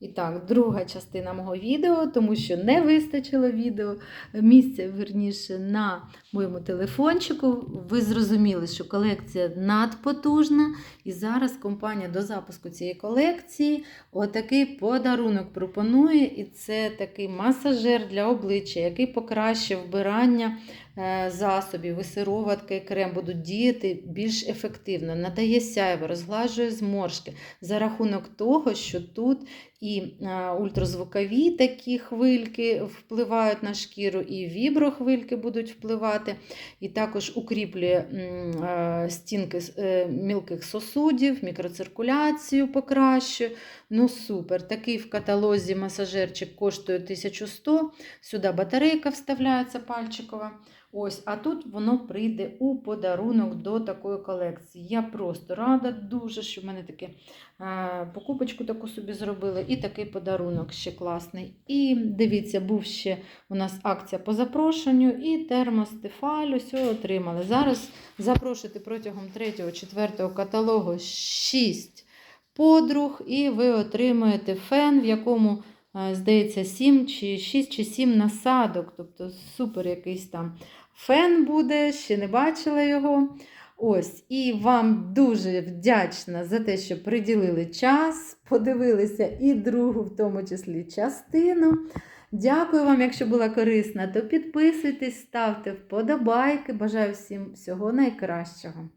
І так, друга частина мого відео, тому що не вистачило відео місця, верніше, на моєму телефончику. Ви зрозуміли, що колекція надпотужна. І зараз компанія до запуску цієї колекції отакий подарунок пропонує. І це такий масажер для обличчя, який покращує вбирання е, засобів, і сироватка і крем будуть діяти більш ефективно, надає сяйво, розглажує зморшки за рахунок того, що тут і е, ультразвукові такі хвильки впливають на шкіру, і віброхвильки будуть впливати, і також укріплює е, стінки е, мілких сосудів, мікроциркуляцію покращує. Ну супер. Такий в каталозі масажерчик коштує 1100. Сюди батарейка вставляється пальчикова. Ось, а тут воно прийде у подарунок до такої колекції. Я просто рада дуже, що в мене таке е, покупочку таку собі зробили, і такий подарунок ще класний. І дивіться, був ще у нас акція по запрошенню, і термос Тефаль все отримали. Зараз запрошуйте протягом 3-4 каталогу 6 подруг, і ви отримаєте фен, в якому, здається, 7 чи 6 чи 7 насадок. Тобто супер якийсь там фен буде, ще не бачила його. Ось, і вам дуже вдячна за те, що приділили час, подивилися і другу, в тому числі, частину. Дякую вам, якщо була корисна, то підписуйтесь, ставте вподобайки. Бажаю всім всього найкращого.